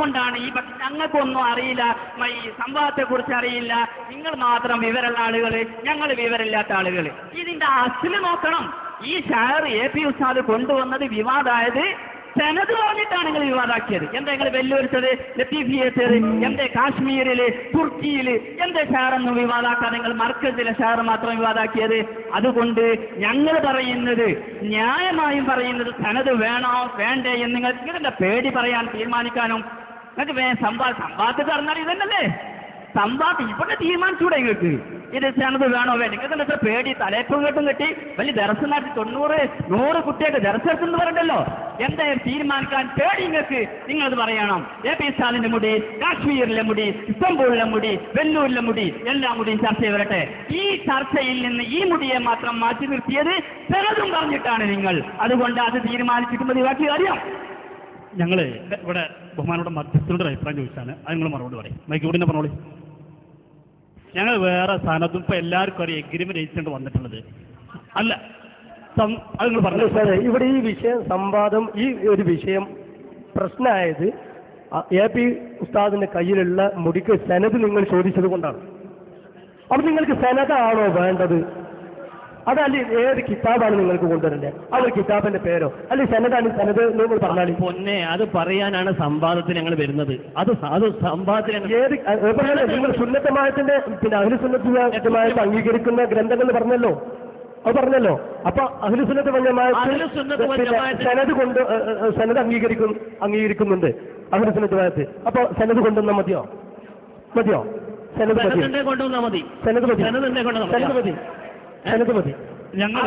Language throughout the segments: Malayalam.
അതുകൊണ്ടാണ് ഈ പക്ഷെ ഞങ്ങൾക്കൊന്നും അറിയില്ല. ഈ സംഭവത്തെ കുറിച്ച് അറിയില്ല. നിങ്ങൾ മാത്രം വിവരമുള്ള ആളുകൾ ഞങ്ങൾ വിവരമില്ലാത്ത ആളുകൾ ഇതിന്റെ അസിൽ നോക്കണം. ഈ ഷാർ എ പി ഉസ്താദ് കൊണ്ടുവന്നത് വിവാദമായത് സെനത് പറഞ്ഞിട്ടാണ് നിങ്ങൾ വിവാദാക്കിയത്. എന്താ നിങ്ങൾ വെല്ലുവിളിച്ചത്? ലത്തീഫിയേറ്റർ എന്തേ കാശ്മീരിൽ തുർക്കിയിൽ എന്തേ വിവാദാക്കാൻ നിങ്ങൾ മർക്കസിലെ ഷാർ മാത്രം വിവാദാക്കിയത്? അതുകൊണ്ട് ഞങ്ങൾ പറയുന്നത് ന്യായമായും പറയുന്നത് ചെനത് വേണോ വേണ്ടേ എന്ന് നിങ്ങൾ ഇതിന്റെ പേടി പറയാൻ തീരുമാനിക്കാനും നിങ്ങൾക്ക് വേ സമ്പാ സമ്പാദത്തിൽ പറഞ്ഞാൽ ഇതന്നല്ലേ സമ്പാദം ഇവിടെ തീരുമാനിച്ചൂടെ നിങ്ങൾക്ക് ഇത് ചെണത് വേണോ? വേണ്ട നിങ്ങൾക്ക് എത്ര പേടി തലേപ്പും കേട്ടും കെട്ടി വലിയ ദർശനം നടത്തി തൊണ്ണൂറ് നൂറ് കുട്ടിയൊക്കെ ദർശനത്തിന് പറയണ്ടല്ലോ എന്തായാലും തീരുമാനിക്കാൻ പേടി നിങ്ങൾക്ക് നിങ്ങളത് പറയണം. എ പി സ്റ്റാലിന്റെ മുടി കാശ്മീരിലെ മുടി ഇസ്തംബൂളിലെ മുടി വെല്ലൂരിലെ മുടി എല്ലാ മുടിയും ചർച്ച വരട്ടെ. ഈ ചർച്ചയിൽ നിന്ന് ഈ മുടിയെ മാത്രം മാറ്റി നിർത്തിയത് ചിലതും പറഞ്ഞിട്ടാണ് നിങ്ങൾ. അതുകൊണ്ട് അത് തീരുമാനിച്ചിട്ട് മതി. ബാക്കി കാര്യം ഞങ്ങൾ ഇവിടെ ബഹുമാനോട് മധ്യസ്ഥനോട് അഭിപ്രായം ചോദിച്ചാണ്. അത് നിങ്ങൾ മറുപടി പറയും. മൈക്ക് കൂടി പറഞ്ഞോളി. ഞങ്ങൾ വേറെ സ്ഥാനത്തും ഇപ്പൊ എല്ലാവർക്കും ഒരു എഗ്രിമെന്റ് രജിസ്റ്റർ വന്നിട്ടുള്ളത്. അല്ല അത് നിങ്ങൾ പറഞ്ഞു. സാറേ ഇവിടെ ഈ വിഷയം സംവാദം ഈ ഒരു വിഷയം പ്രശ്നമായത് എ പി ഉസ്താദിന്റെ കയ്യിലുള്ള മുടിക്ക് സെനത് നിങ്ങൾ ചോദിച്ചത് കൊണ്ടാണ്. അപ്പൊ നിങ്ങൾക്ക് സെനതാണോ വേണ്ടത്? അതല്ല ഏത് കിതാബാണ് നിങ്ങൾക്ക് കൊണ്ടുവരേണ്ടത്? ആ ഒരു കിതാബിന്റെ പേരോ? അല്ലെ സെനതാണ് സെനത് നിങ്ങൾ പറഞ്ഞാൽ പൊന്നെ അത് പറയാനാണ് സംവാദത്തിന് ഞങ്ങൾ വരുന്നത്. അത് അത് സംവാദത്തിന് ഏത് നിങ്ങൾ സുന്നത്തമായത്തിന്റെ പിന്നെ അഖില സുന്നത്തമായത്ത് അംഗീകരിക്കുന്ന ഗ്രന്ഥങ്ങൾ പറഞ്ഞല്ലോ? അത് പറഞ്ഞല്ലോ? അപ്പൊ അഖില സുന്നത്ത് അഹ്ലു സുന്നത്ത് വൽ ജമാഅത്ത് സെനത് കൊണ്ട് സെനത് അംഗീകരിക്കും അംഗീകരിക്കുന്നുണ്ട് അഖില ഭാഗത്ത് അപ്പൊ സെനത് കൊണ്ടുവന്നാൽ മതിയോ? മതിയോ? സെനത് മതി. സെനത് മതി. സെനത് മതി. മതി. ഞങ്ങൾ.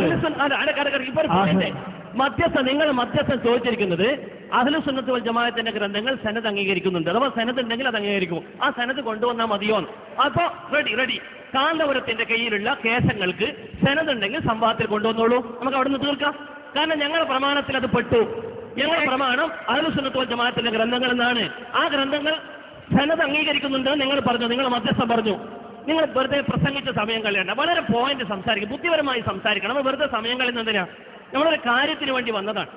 മധ്യസ്ഥ നിങ്ങൾ മധ്യസ്ഥൻ ചോദിച്ചിരിക്കുന്നത് അഹ്ലു സുന്നത്ത് വൽ ജമാഅത്തിന്റെ ഗ്രന്ഥങ്ങൾ സനത് അംഗീകരിക്കുന്നുണ്ട്. അഥവാ സനത് ഉണ്ടെങ്കിൽ അത് അംഗീകരിക്കും. ആ സനത് കൊണ്ടുവന്നാൽ മതിയോ അപ്പോ റെഡി റെഡി കാന്തപുരത്തിന്റെ കയ്യിലുള്ള കേസങ്ങൾക്ക് സനത് ഉണ്ടെങ്കിൽ സംവാദത്തിൽ കൊണ്ടുവന്നോളൂ. നമുക്ക് അവിടെ നിന്ന് തീർക്കാം. കാരണം ഞങ്ങളുടെ പ്രമാണത്തിൽ അത് പെട്ടു. ഞങ്ങളുടെ പ്രമാണം അഹ്ലു സുന്നത്ത് വൽ ജമാഅത്തിന്റെ ഗ്രന്ഥങ്ങൾ എന്നാണ്. ആ ഗ്രന്ഥങ്ങൾ സനത് അംഗീകരിക്കുന്നുണ്ട് നിങ്ങൾ പറഞ്ഞു. നിങ്ങൾ മധ്യസ്ഥം പറഞ്ഞു. നിങ്ങൾ വെറുതെ പ്രസംഗിച്ച സമയം കളയണ്ട. വളരെ പോയിന്റ് സംസാരിക്കും. ബുദ്ധിപരമായി സംസാരിക്കണം. നമ്മൾ വെറുതെ സമയം കളയുന്നതിനാ നമ്മളൊരു കാര്യത്തിന് വേണ്ടി വന്നതാണ്.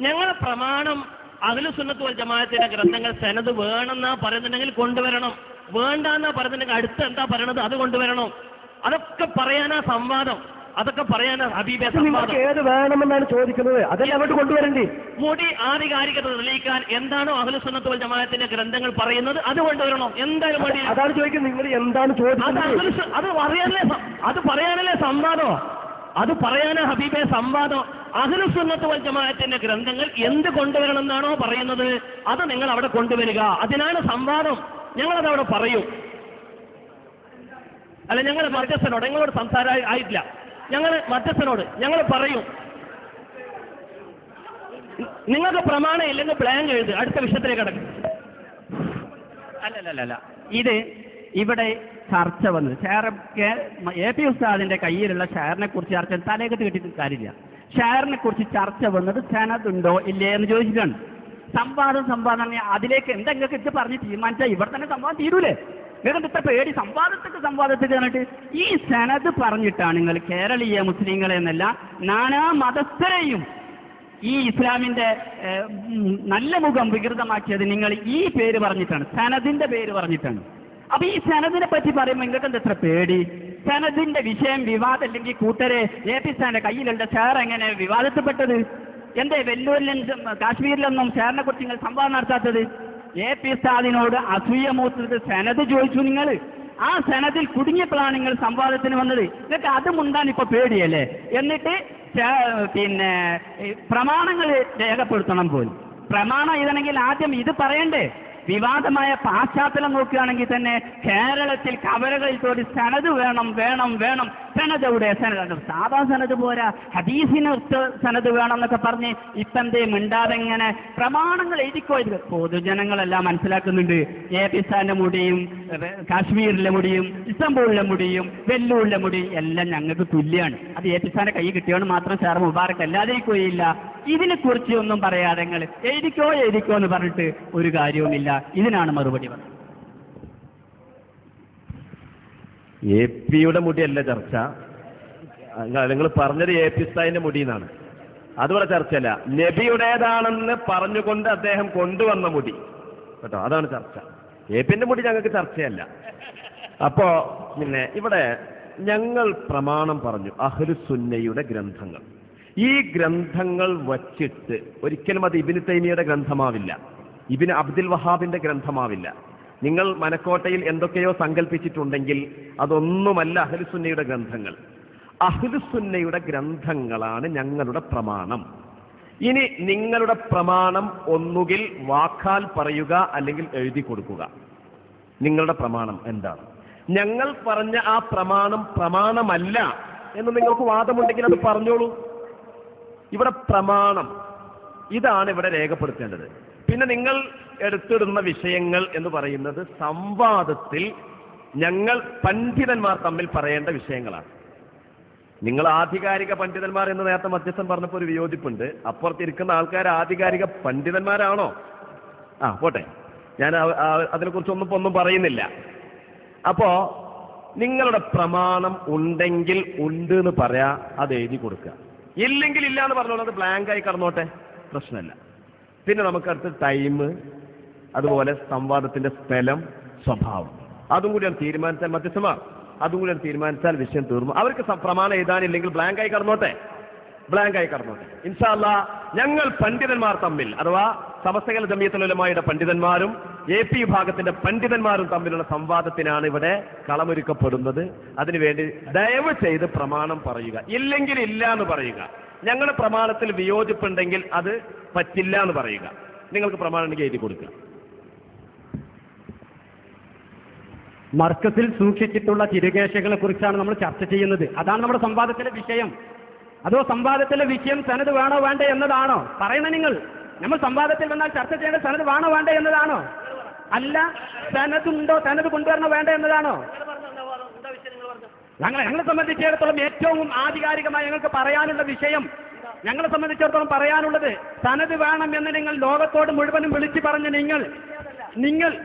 ഞങ്ങളെ പ്രമാണം അഖിലു സുന്നത്തുവൽ ജമാഅത്തിന്റെ ഗ്രന്ഥങ്ങൾ സെനത് വേണമെന്നാ പറയുന്നുണ്ടെങ്കിൽ കൊണ്ടുവരണം. വേണ്ടെന്നാ പറയുന്നുണ്ടെങ്കിൽ അടുത്ത് എന്താ പറയണത് അത് കൊണ്ടുവരണം. അതൊക്കെ പറയാനാ സംവാദം. അതൊക്കെ പറയാനാ ഹബീബെ നിങ്ങൾക്ക് ഏത് വേണമെന്നാണ് ചോദിക്കുന്നത്? അതെല്ലാം അങ്ങോട്ട് കൊണ്ടുവരണ്ടേ? മുടി ആധികാരികത തെളിയിക്കാൻ എന്താണോ അഖിലു സുന്നത്ത് വൽ ജമാഅത്തിന്റെ ഗ്രന്ഥങ്ങൾ പറയുന്നത് അത് കൊണ്ടുവരണം. എന്തായാലും വേണ്ടി അതാണ് ചോദിക്കുന്നത്. നിങ്ങൾ എന്താണ് ചോദിക്കുന്നത്? അത് പറയാനല്ലേ അത് പറയാനല്ലേ സംവാദം അത് പറയാനാ ഹബീബെ സംവാദം അഖിലു സുന്നത്ത് വൽ ജമാഅത്തിന്റെ ഗ്രന്ഥങ്ങൾ എന്ത് കൊണ്ടുവരണം എന്നാണോ പറയുന്നത്? അത് നിങ്ങൾ അവിടെ കൊണ്ടുവരിക. അതിനാണ് സംവാദം. ഞങ്ങളത് അവിടെ പറയും. അല്ല ഞങ്ങൾ മധ്യസ്ഥനോട് ഞങ്ങളോട് സംസാര ആയിട്ടില്ല. ഞങ്ങൾ മധ്യസ്ഥനോട് ഞങ്ങൾ പറയും. നിങ്ങൾക്ക് പ്രമാണം ഇല്ലെങ്കിൽ ബ്ലാങ്ക് എഴുതുക അടുത്ത വിഷയത്തിലേക്ക് കിടക്കും. അല്ലല്ലല്ല ഇത് ഇവിടെ ചർച്ച വന്നത്. ഷെയർ എ പി ഉസ്താദിന്റെ കയ്യിലുള്ള ഷെയറിനെ കുറിച്ച് ചർച്ച തലേക്കത്ത് കിട്ടിയിട്ട് കാര്യമില്ല. ഷെയറിനെ കുറിച്ച് ചർച്ച വന്നത് സെനതുണ്ടോ ഇല്ലേ എന്ന് ചോദിച്ചിട്ടാണ്. സംവാദം സംവാദം അതിലേക്ക് എന്തെങ്കിലും ഇത് പറഞ്ഞ് തീരുമാനിച്ചാൽ ഇവിടെ തന്നെ സംവാദം തീരൂലേ? നിങ്ങൾക്ക് ഇത്ര പേടി സംവാദത്തേക്ക് സംവാദത്തേക്ക് പറഞ്ഞിട്ട് ഈ സനത് പറഞ്ഞിട്ടാണ് നിങ്ങൾ കേരളീയ മുസ്ലിങ്ങളെ എന്നല്ല നാനാ മതസ്ഥരെയും ഈ ഇസ്ലാമിന്റെ നല്ല മുഖം വികൃതമാക്കിയത് നിങ്ങൾ ഈ പേര് പറഞ്ഞിട്ടാണ് സനദിന്റെ പേര് പറഞ്ഞിട്ടാണ്. അപ്പൊ ഈ സനദിനെ പറ്റി പറയുമ്പോൾ നിങ്ങൾക്ക് എന്താ എത്ര പേടി? സനദിന്റെ വിഷയം വിവാദം അല്ലെങ്കിൽ കൂട്ടരെ എ പി സാറിന്റെ കയ്യിലുള്ള ഷെയർ എങ്ങനെ വിവാദത്തിൽപ്പെട്ടത്? എന്തേ വെല്ലൂരിലും കാശ്മീരിലൊന്നും ഷെയറിനെ കുറിച്ച് നിങ്ങൾ സംവാദം നടത്താത്തത്? എ പി സാദിനോട് അസൂയ മൂത്തത് സെനത് ചോദിച്ചു നിങ്ങൾ. ആ സെനതിൽ കുടുങ്ങിയപ്പോഴാണ് നിങ്ങൾ സംവാദത്തിന് വന്നത്. നിങ്ങൾക്ക് അത് മുണ്ടാൻ ഇപ്പൊ പേടിയല്ലേ? എന്നിട്ട് പിന്നെ പ്രമാണങ്ങൾ രേഖപ്പെടുത്തണം പോലും. പ്രമാണം ഇതാണെങ്കിൽ ആദ്യം ഇത് പറയണ്ടേ? വിവാദമായ പാശ്ചാത്തലം നോക്കുകയാണെങ്കിൽ തന്നെ കേരളത്തിൽ കവലകളിൽ തോടി സനത് വേണം വേണം വേണം. സനത് എവിടെ? സനത് സാധാ സനത് പോരാ. ഹദീസിന് സനത് വേണം എന്നൊക്കെ പറഞ്ഞ് ഇപ്പം എന്തേ മിണ്ടാതെ ഇങ്ങനെ പ്രമാണങ്ങൾ എഴുതിക്കോ പൊതുജനങ്ങളെല്ലാം മനസ്സിലാക്കുന്നുണ്ട്. എ പി മുടിയും കാശ്മീരിലെ മുടിയും ഇസ്തംബൂളിലെ മുടിയും വെല്ലൂരിലെ മുടി എല്ലാം ഞങ്ങൾക്ക് തുല്യമാണ് അത് സ്ഥാന്റെ കൈ കിട്ടിയോണ്ട് മാത്രം സാർ മുബാറക്ക് അല്ലാതെ പോയില്ല ഇതിനെ കുറിച്ച് ഒന്നും പറയാതെ നിങ്ങൾ എഴുതിക്കോ എഴുതിക്കോ എന്ന് പറഞ്ഞിട്ട് ഒരു കാര്യവുമില്ല. ഇതിനാണ് മറുപടി എ പിയുടെ മുടിയല്ല ചർച്ച. നിങ്ങൾ പറഞ്ഞത് എ പി സ്ഥായിന്റെ മുടി എന്നാണ് അതുപോലെ ചർച്ചയല്ല. നബിയുടേതാണെന്ന് പറഞ്ഞുകൊണ്ട് അദ്ദേഹം കൊണ്ടുവന്ന മുടി. കേട്ടോ അതാണ് ചർച്ച. പിന്റെ മുടി ഞങ്ങൾക്ക് ചർച്ചയല്ല. അപ്പോ പിന്നെ ഇവിടെ ഞങ്ങൾ പ്രമാണം പറഞ്ഞു അഹ്ലു സുന്നയുടെ ഗ്രന്ഥങ്ങൾ. ഈ ഗ്രന്ഥങ്ങൾ വച്ചിട്ട് ഒരിക്കലും അത് ഇബിന് തൈമിയുടെ ഗ്രന്ഥമാവില്ല. ഇബിന് അബ്ദുൽ വഹാബിന്റെ ഗ്രന്ഥമാവില്ല. നിങ്ങൾ മനക്കോട്ടയിൽ എന്തൊക്കെയോ സങ്കല്പിച്ചിട്ടുണ്ടെങ്കിൽ അതൊന്നുമല്ല അഹ്ലുസുന്നയുടെ ഗ്രന്ഥങ്ങൾ. അഹ്ലുസുന്നയുടെ ഗ്രന്ഥങ്ങളാണ് ഞങ്ങളുടെ പ്രമാണം. ഇനി നിങ്ങളുടെ പ്രമാണം ഒന്നുകിൽ വാക്കാൽ പറയുക അല്ലെങ്കിൽ എഴുതി കൊടുക്കുക. നിങ്ങളുടെ പ്രമാണം എന്താണ്? ഞങ്ങൾ പറഞ്ഞ ആ പ്രമാണം പ്രമാണമല്ല എന്ന് നിങ്ങൾക്ക് വാദമുണ്ടെങ്കിൽ അത് പറഞ്ഞോളൂ. ഇവിടെ പ്രമാണം ഇതാണ് ഇവിടെ രേഖപ്പെടുത്തേണ്ടത്. പിന്നെ നിങ്ങൾ എടുത്തിടുന്ന വിഷയങ്ങൾ എന്ന് പറയുന്നത് സംവാദത്തിൽ ഞങ്ങൾ പണ്ഡിതന്മാർ തമ്മിൽ പറയേണ്ട വിഷയങ്ങളാണ്. നിങ്ങൾ ആധികാരിക പണ്ഡിതന്മാർ എന്ന് നേരത്തെ മധ്യസ്ഥൻ പറഞ്ഞപ്പോൾ ഒരു വിയോജിപ്പുണ്ട്. അപ്പുറത്തിരിക്കുന്ന ആൾക്കാർ ആധികാരിക പണ്ഡിതന്മാരാണോ? ആ പോട്ടെ. ഞാൻ അതിനെക്കുറിച്ചൊന്നും ഒന്നും പറയുന്നില്ല. അപ്പോ നിങ്ങളുടെ പ്രമാണം ഉണ്ടെങ്കിൽ ഉണ്ട് എന്ന് പറയാ അത് എഴുതി കൊടുക്കുക. ഇല്ലെങ്കിൽ ഇല്ല എന്ന് പറഞ്ഞോളൂ അത് ബ്ലാങ്ക് ആയി കടന്നോട്ടെ. പ്രശ്നമല്ല. പിന്നെ നമുക്ക് അടുത്ത് ടൈം അതുപോലെ സംവാദത്തിന്റെ സ്ഥലം സ്വഭാവം. അതും കൂടിയാണ് തീരുമാനിച്ചാൽ മധ്യസ്ഥമാർ അതും കൂടിയാണ് തീരുമാനിച്ചാൽ വിഷയം തീർന്നു. അവർക്ക് പ്രമാണം എഴുതാനില്ലെങ്കിൽ ബ്ലാങ്ക് ആയി കടന്നോട്ടെ? ബ്ലാങ്ക് ആയി കടന്നോട്ടെ. ഇൻഷാല്ല ഞങ്ങൾ പണ്ഡിതന്മാർ തമ്മിൽ അഥവാ സമസ്തകല ജമിയത്തുലമായുടെ പണ്ഡിതന്മാരും എ പി വിഭാഗത്തിന്റെ പണ്ഡിതന്മാരും തമ്മിലുള്ള സംവാദത്തിനാണ് ഇവിടെ കളമൊരുക്കപ്പെടുന്നത്. അതിനുവേണ്ടി ദയവ് ചെയ്ത് പ്രമാണം പറയുക. ഇല്ലെങ്കിൽ ഇല്ല എന്ന് പറയുക. ഞങ്ങളുടെ പ്രമാണത്തിൽ വിയോജിപ്പുണ്ടെങ്കിൽ അത് പറ്റില്ല എന്ന് പറയുക. നിങ്ങൾക്ക് പ്രമാണം എഴുതി കൊടുക്കുക മർക്കസിൽ സൂക്ഷിച്ചിട്ടുള്ള തിരുകേശകളെ കുറിച്ചാണ് നമ്മൾ ചർച്ച ചെയ്യുന്നത്. അതാണ് നമ്മുടെ സംവാദത്തിലെ വിഷയം. അതോ സംവാദത്തിലെ വിഷയം സനത് വേണോ വേണ്ടേ എന്നതാണോ? പറയുന്നത് നിങ്ങൾ. നമ്മൾ സംവാദത്തിൽ വന്നാൽ ചർച്ച ചെയ്യേണ്ട സനത് വേണോ വേണ്ടേ എന്നതാണോ? അല്ല സനതുണ്ടോ? സനത് കൊണ്ടുവരണോ വേണ്ട എന്നതാണോ? ഞങ്ങൾ ഞങ്ങളെ സംബന്ധിച്ചിടത്തോളം ഏറ്റവും ആധികാരികമായി ഞങ്ങൾക്ക് പറയാനുള്ള വിഷയം ഞങ്ങളെ സംബന്ധിച്ചിടത്തോളം പറയാനുള്ളത് സനത് വേണം എന്ന് നിങ്ങൾ ലോകത്തോട് മുഴുവനും വിളിച്ചു പറഞ്ഞ നിങ്ങൾ നിങ്ങൾ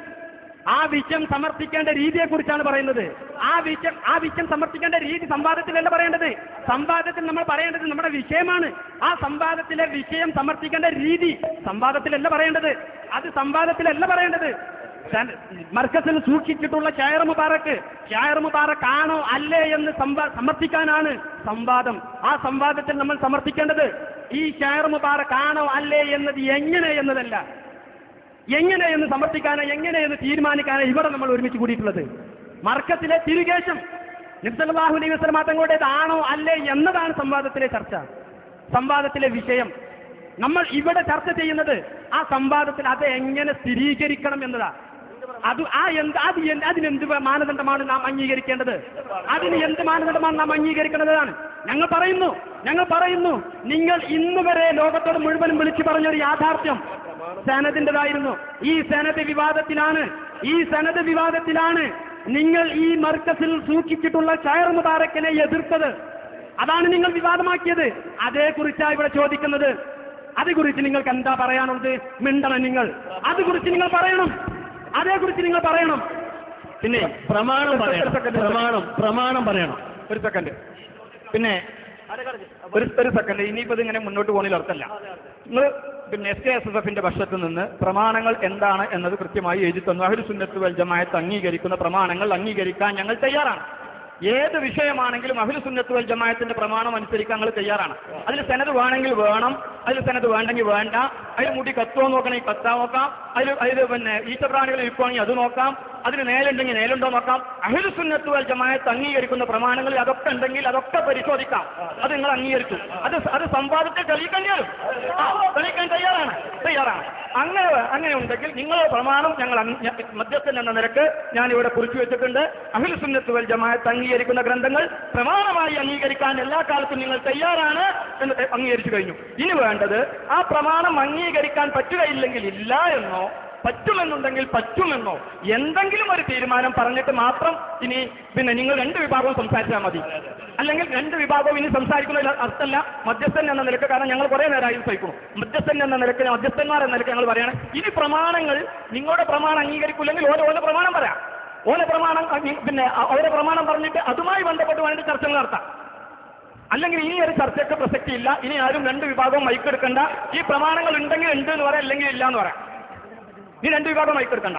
ആ വിഷയം സമർപ്പിക്കേണ്ട രീതിയെക്കുറിച്ചാണ് പറയുന്നത്. ആ വിഷയം ആ വിഷയം സമർപ്പിക്കേണ്ട രീതി സംവാദത്തിലല്ല പറയേണ്ടത്. സംവാദത്തിൽ നമ്മൾ പറയേണ്ടത് നമ്മുടെ വിഷയമാണ്. ആ സംവാദത്തിലെ വിഷയം സമർപ്പിക്കേണ്ട രീതി സംവാദത്തിലല്ല പറയേണ്ടത്. അത് സംവാദത്തിലല്ല പറയേണ്ടത്. മർക്കസിൽ സൂക്ഷിച്ചിട്ടുള്ള ഷായർ മുബാറക്ക് ഷായർ മുബാറക്ക് ആണോ അല്ലേ എന്ന് സമർത്ഥിക്കാനാണ് സംവാദം. ആ സംവാദത്തിൽ നമ്മൾ സമർപ്പിക്കേണ്ടത് ഈ ഷായർ മുബാറക്ക് ആണോ അല്ലേ എന്നത് എങ്ങനെ എന്നതല്ല. എങ്ങനെയെന്ന് എങ്ങനെ എന്ന് തീരുമാനിക്കാനോ ഇവിടെ നമ്മൾ ഒരുമിച്ച് കൂടിയിട്ടുള്ളത്. മർക്കത്തിലെ തിരുകേശം നിസ്സലാഹു അലൈഹി വസ്ലം അല്ലേ എന്നതാണ് സംവാദത്തിലെ ചർച്ച. സംവാദത്തിലെ വിഷയം. നമ്മൾ ഇവിടെ ചർച്ച ചെയ്യുന്നത് ആ സംവാദത്തിൽ അത് എങ്ങനെ സ്ഥിരീകരിക്കണം എന്നതാ. അത് ആ എന്ത് അത് അതിനെന്ത് മാനദണ്ഡമാണ് നാം അംഗീകരിക്കേണ്ടത്? അതിന് എന്ത് മാനദണ്ഡമാണ് നാം അംഗീകരിക്കേണ്ടതാണ്? ഞങ്ങൾ പറയുന്നു ഞങ്ങൾ പറയുന്നു നിങ്ങൾ ഇന്നുവരെ ലോകത്തോട് മുഴുവനും വിളിച്ചു പറഞ്ഞൊരു യാഥാർത്ഥ്യം. സനദിന്റെതായിരുന്നു ഈ സനദ് വിവാദത്തിലാണ്. ഈ സനത് വിവാദത്തിലാണ് നിങ്ങൾ ഈ മർക്കസിൽ സൂക്ഷിച്ചിട്ടുള്ള ഷയർ മുബാറക്കിനെ എതിർത്തത്. അതാണ് നിങ്ങൾ വിവാദമാക്കിയത്. അതേക്കുറിച്ചാണ് ഇവിടെ ചോദിക്കുന്നത്. അതേക്കുറിച്ച് നിങ്ങൾക്ക് എന്താ പറയാനുള്ളത്? മിണ്ടണം നിങ്ങൾ. അതേക്കുറിച്ച് നിങ്ങൾ പറയണം. അതേക്കുറിച്ച് നിങ്ങൾ പറയണം. പിന്നെ പ്രമാണം പറയണം. പ്രമാണം പ്രമാണം പറയണം. ഒരു സെക്കൻഡ്. പിന്നെ ഒരു ഒരു സെക്കൻഡ്. ഇനിയിപ്പോ ഇങ്ങനെ മുന്നോട്ട് പോകണില്ല അർത്ഥമല്ല. നിങ്ങൾ പിന്നെ എസ് കെ എസ് എസ് എഫിന്റെ പക്ഷത്ത് നിന്ന് പ്രമാണങ്ങൾ എന്താണ് എന്നത് കൃത്യമായി എഴുതി തന്നു. സുന്നത്ത് വൽ ജമാഅത്ത് അംഗീകരിക്കുന്ന പ്രമാണങ്ങൾ അംഗീകരിക്കാൻ ഞങ്ങൾ തയ്യാറാണ്. ഏത് വിഷയമാണെങ്കിലും അഹുൽ സുന്നത്ത് വൽ ജമാഅത്തിന്റെ പ്രമാണം അനുസരിക്കാൻ ഞങ്ങൾ തയ്യാറാണ്. അതിൽ സെനത് വേണമെങ്കിൽ വേണം അതിൽ സെനത് വേണ്ടെങ്കിൽ വേണ്ട. അതിൽ മുടി കത്തുവോ നോക്കണമെങ്കിൽ കത്താ നോക്കാം. അതിൽ അതിൽ പിന്നെ ഈറ്റപ്രാണികൾ ഇരിക്കുവാണെങ്കിൽ അത് നോക്കാം. അതിന് നേലുണ്ടെങ്കിൽ നേലുണ്ടോ നോക്കാം. അഹുൽ സുന്നത്ത് വൽ ജമാഅത്ത് അംഗീകരിക്കുന്ന പ്രമാണങ്ങൾ അതൊക്കെ ഉണ്ടെങ്കിൽ അതൊക്കെ പരിശോധിക്കാം. അത് നിങ്ങൾ അംഗീകരിച്ചു അത് അത് സംവാദത്തെ തെളിയിക്കേണ്ടി വരും. ആ, തെളിയിക്കാൻ തയ്യാറാണ്. തയ്യാറാണ്. അങ്ങനെ അങ്ങനെ ഉണ്ടെങ്കിൽ നിങ്ങളുടെ പ്രമാണം ഞങ്ങൾ മധ്യസ്ഥൻ എന്ന നിരക്ക് ഞാൻ ഇവിടെ കുറിച്ചു വെച്ചിട്ടുണ്ട്. അഹിൽ സുന്നത്ത് വൽ ജമാഅത്ത് അംഗീകരിക്കുന്ന ഗ്രന്ഥങ്ങൾ പ്രമാണമായി അംഗീകരിക്കാൻ എല്ലാ കാലത്തും നിങ്ങൾ തയ്യാറാണ് എന്ന് അംഗീകരിച്ചു കഴിഞ്ഞു. ഇനി വേണ്ടത്? ആ പ്രമാണം അംഗീകരിക്കാൻ പറ്റുകയില്ലെങ്കിൽ ഇല്ല എന്നോ? പറ്റുമെന്നുണ്ടെങ്കിൽ പറ്റുമെന്നോ? എന്തെങ്കിലും ഒരു തീരുമാനം പറഞ്ഞിട്ട് മാത്രം ഇനി പിന്നെ നിങ്ങൾ രണ്ട് വിഭാഗവും സംസാരിച്ചാൽ മതി. അല്ലെങ്കിൽ രണ്ട് വിഭാഗവും ഇനി സംസാരിക്കുന്ന അർത്ഥമല്ല. മധ്യസ്ഥൻ എന്ന നിലയ്ക്ക് കാരണം ഞങ്ങൾ കുറേ നേരമായി സഹിക്കുന്നു മധ്യസ്ഥൻ എന്ന നിലയ്ക്ക് മധ്യസ്ഥന്മാർ എന്ന നിലയ്ക്ക് ഞങ്ങൾ പറയണം. ഇനി പ്രമാണങ്ങൾ നിങ്ങളുടെ പ്രമാണം അംഗീകരിക്കില്ലെങ്കിൽ ഓരോ ഓരോ പ്രമാണം പറയാം. ഓരോ പ്രമാണം പിന്നെ ഓരോ പ്രമാണം പറഞ്ഞിട്ട് അതുമായി ബന്ധപ്പെട്ട് വേണ്ടി ചർച്ചകൾ നടത്താം. അല്ലെങ്കിൽ ഇനി ഒരു ചർച്ചയ്ക്ക് പ്രസക്തിയില്ല ഇനി ആരും രണ്ട് വിഭാഗവും മൈക്കെടുക്കണ്ട ഈ പ്രമാണങ്ങൾ ഉണ്ടെങ്കിൽ ഉണ്ട് എന്ന് പറയാം അല്ലെങ്കിൽ ഇല്ല എന്ന് പറയാം. ഈ രണ്ട് വിഭാഗം മൈക്ക് എടുക്കണ്ട.